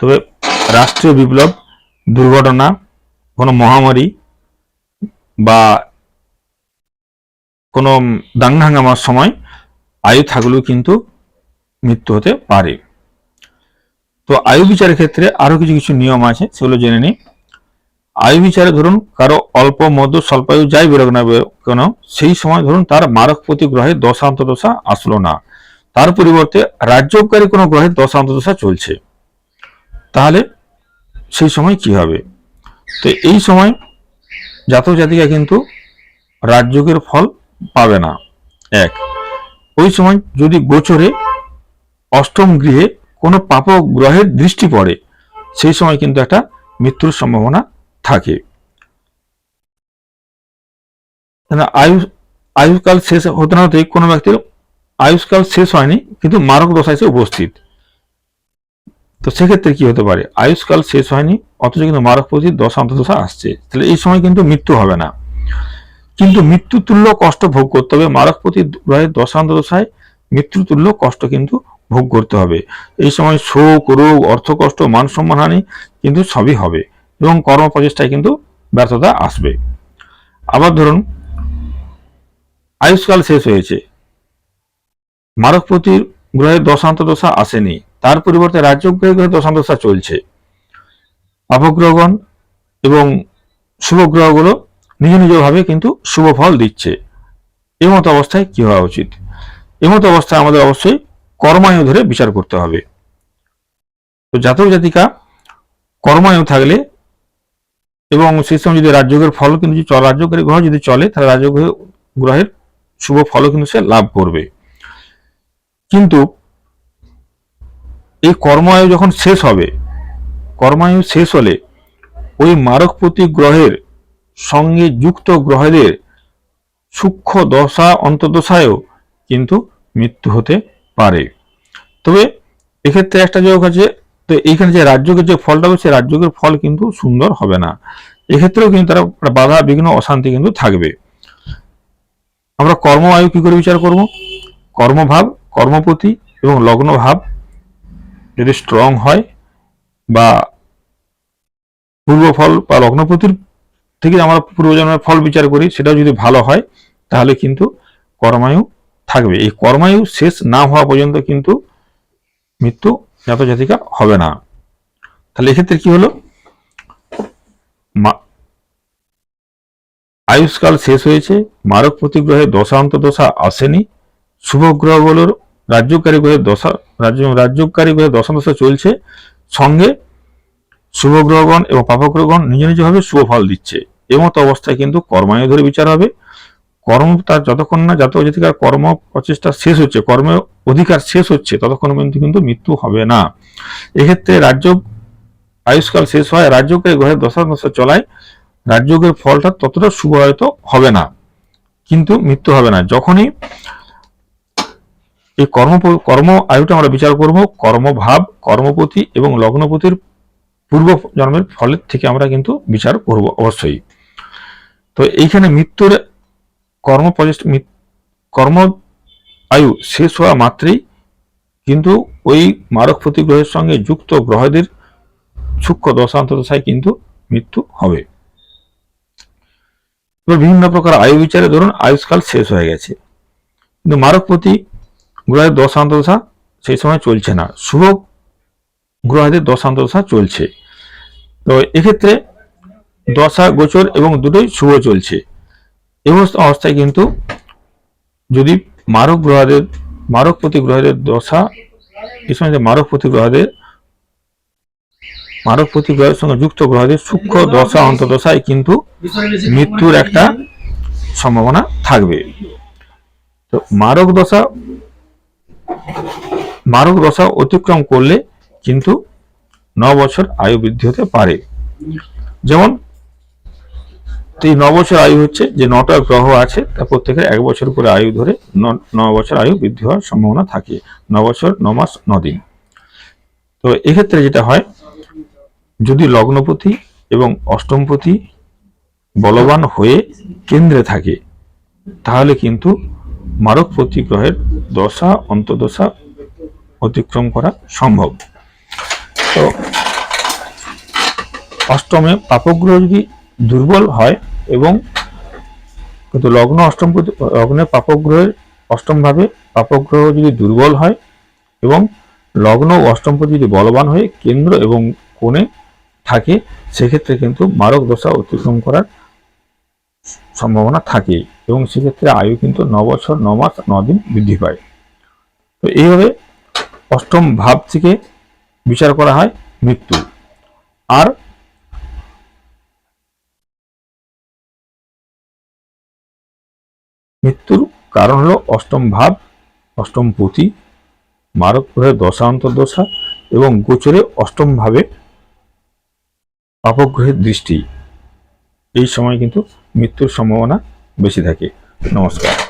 তবে রাষ্ট্রীয় বিপ্লব, দুর্ঘটনা, কোনো মহামারী বা কোনো দাঙ্গা হাঙ্গামার সময় আয়ু থাকলেও কিন্তু মৃত্যু হতে পারে। তো আয়ু বিচারের ক্ষেত্রে আরও কিছু কিছু নিয়ম আছে, সেগুলো জেনে নিই। আয়ু বিচারে ধরুন কারও অল্প মধ্য স্বল্পায়ু যাই বেরোক না কেন, সেই সময় ধরুন তার মারক প্রতি গ্রহে দশান্ত দশা আসলো না। তার পরিবর্তে রাজ্যকারী কোনো গ্রহের দশান্ত দশা চলছে। তাহলে সেই সময় কি হবে? তো এই সময় জাতক জাতিকা কিন্তু রাজযোগের ফল পাবে না। এক, ওই সময় যদি গোচরে অষ্টম গৃহে কোনো পাপ গ্রহের দৃষ্টি পড়ে, সেই সময় কিন্তু একটা মৃত্যুর সম্ভাবনা থাকে। আয়ু, আয়ুকাল শেষ হতে না হতেই কোনো ব্যক্তির আয়ুষ্কাল শেষ হয়নি, কিন্তু মারক দশা এসে উপস্থিত। তো সেক্ষেত্রে কি হতে পারে? আয়ুষ্কাল শেষ হয়নি, অথচ কিন্তু মারক প্রতি দশা অন্তদশা আসছে। তাহলে এই সময় কিন্তু মৃত্যু হবে না। কিন্তু মৃত্যু তুল্য কষ্ট ভোগ করতে হবে। মারক প্রতি গ্রহের দশান্ত দশায় মৃত্যু তুল্য কষ্ট কিন্তু ভোগ করতে হবে। এই সময় শোক, রোগ অর্থ কষ্ট মান সম্মান সম্মানহানি কিন্তু সবই হবে এবং কর্ম প্রচেষ্টায় কিন্তু ব্যর্থতা আসবে। আবার ধরুন, আয়ুষ্কাল শেষ হয়েছে। মারক প্রতি গ্রহের দশান্ত দশা আসেনি। তার পরিবর্তে রাজ্য গ্রহে গ্রহে দশান্ত দশা চলছে। অপগ্রহগণ এবং শুভ গ্রহগুলো নিজ নিজভাবে কিন্তু শুভ ফল দিচ্ছে। এমত অবস্থায় কি হওয়া উচিত? এমত অবস্থায় আমাদের অবশ্যই কর্মায়ু ধরে বিচার করতে হবে। তো জাতক জাতিকা কর্মায়ু থাকলে এবং সেই সময় যদি রাজযোগের ফল কিন্তু রাজযোগের গ্রহ যদি চলে, তাহলে রাজযোগ গ্রহের শুভ ফলও কিন্তু সে লাভ করবে। কিন্তু এই কর্মায়ু যখন শেষ হবে কর্মায়ু শেষ হলে ওই মারকপতি গ্রহের সঙ্গে যুক্ত গ্রহদের সূক্ষ্ম দশা, অন্তর্দশায়ও কিন্তু মৃত্যু হতে পারে। তবে এক্ষেত্রে একটা যোগ আছে, তো এইখানে যে রাজ্যকের যে ফলটা হবে সেই রাজ্যকের ফল কিন্তু সুন্দর হবে না। এক্ষেত্রেও কিন্তু তারা বাধা, বিঘ্ন, অশান্তি কিন্তু থাকবে। আমরা কর্ম আয়ু কি করে বিচার করব? কর্মভাব, কর্মপতি এবং লগ্ন ভাব যদি স্ট্রং হয় বা পূর্ব ফল বা লগ্নপতির থেকে আমরা পূর্বজন্মের ফল বিচার করি, সেটাও যদি ভালো হয়, তাহলে কিন্তু কর্মায়ু থাকবে। এই কর্মায়ু শেষ না হওয়া পর্যন্ত কিন্তু মৃত্যু জাত জাতিকা হবে না। তাহলে এক্ষেত্রে কি হলো? আয়ুষ্কাল শেষ হয়েছে, মারক প্রতিগ্রহে দশা আসেনি, শুভ গ্রহগুলোর রাজ্যকারী গ্রহের দশা, রাজ্য, রাজ্যকারী গ্রহের দশাদশা চলছে। সঙ্গে শুভ গ্রহগণ এবং পাপগ্রহগণ নিজ নিজভাবে শুভ ফল দিচ্ছে। এমতো অবস্থায় কিন্তু কর্মায় ধরে বিচার হবে। কর্ম তার যতক্ষণ না জাতক অধিকার কর্ম প্রচেষ্টা শেষ হচ্ছে কর্মের অধিকার শেষ হচ্ছে, ততক্ষণ পর্যন্ত কিন্তু মৃত্যু হবে না। এক্ষেত্রে রাজ্য আয়ুষ্কাল শেষ হয়, রাজ্যকে গ্রহের দশা দশা চলায় রাজ্যকের ফলটা ততটা শুভ হয়তো হবে না। কিন্তু মৃত্যু হবে না। যখনই এই কর্ম কর্ম আয়ুটা আমরা বিচার করব। কর্মভাব, কর্মপতি এবং লগ্নপতির পূর্ব জন্মের ফলের থেকে আমরা কিন্তু বিচার করব অবশ্যই। তো এইখানে মৃত্যুর কর্ম কর্ম আয়ু শেষ হওয়া মাত্রেই কিন্তু ওই মারক প্রতি গ্রহের সঙ্গে যুক্ত গ্রহদের সূক্ষ্ম দশান্ত দশায় কিন্তু মৃত্যু হবে। বিভিন্ন প্রকার আয়ু বিচারে ধরুন, আয়ুষ্কাল শেষ হয়ে গেছে। কিন্তু মারক প্রতি গ্রহের দশান্তদশা সেই সময় চলছে না। শুভ গ্রহদের দশান্তদশা চলছে। তো এক্ষেত্রে দশা, গোচর এবং দুটোই শুভ চলছে। এই অবস্থা- অবস্থায় কিন্তু যদি মারক গ্রহদের, মারক প্রতি গ্রহদের দশা এই সময় যে মারক প্রতি গ্রহদের, মারক প্রতি গ্রহের সঙ্গে যুক্ত গ্রহদের সূক্ষ্ম দশা অন্তদশায় কিন্তু মৃত্যুর একটা সম্ভাবনা থাকবে। তো মারক দশা মারক দশা অতিক্রম করলে কিন্তু ন বছর আয়ু বৃদ্ধি হতে পারে। যেমন তো এই ন বছর আয়ু হচ্ছে যে নটা গ্রহ আছে তার প্রত্যেকের এক বছর করে আয়ু ধরে ন বছর আয়ু বৃদ্ধি হওয়ার সম্ভাবনা থাকে। ন বছর, ন মাস, ন দিন। তো এক্ষেত্রে যেটা হয়, যদি লগ্নপতি এবং অষ্টমপতি বলবান হয়ে কেন্দ্রে থাকে, তাহলে কিন্তু মারক প্রতি গ্রহের দশা অন্তদশা অতিক্রম করা সম্ভব। তো, অষ্টমে পাপগ্রহ যদি দুর্বল হয় এবং কিন্তু লগ্ন অষ্টম লগ্নে পাপগ্রহের অষ্টম ভাবে পাপগ্রহ যদি দুর্বল হয় এবং লগ্ন ও অষ্টমপতি যদি বলবান হয়ে কেন্দ্র এবং কোণে থাকে, সেক্ষেত্রে কিন্তু মারক দশা অতিক্রম করার সম্ভাবনা থাকে এবং সেক্ষেত্রে আয়ু কিন্তু ন বছর ন মাস ন দিন বৃদ্ধি পায়। তো এইভাবে অষ্টম ভাব থেকে বিচার করা হয় মৃত্যু। আর মৃত্যুর কারণ হলো অষ্টম ভাব, অষ্টম পতি মারক গ্রহের দশা, অন্তর্দশা এবং গোচরে অষ্টম ভাবে অপগ্রহের দৃষ্টি। এই সময় কিন্তু মৃত্যুর সম্ভাবনা বেশি থাকে। নমস্কার।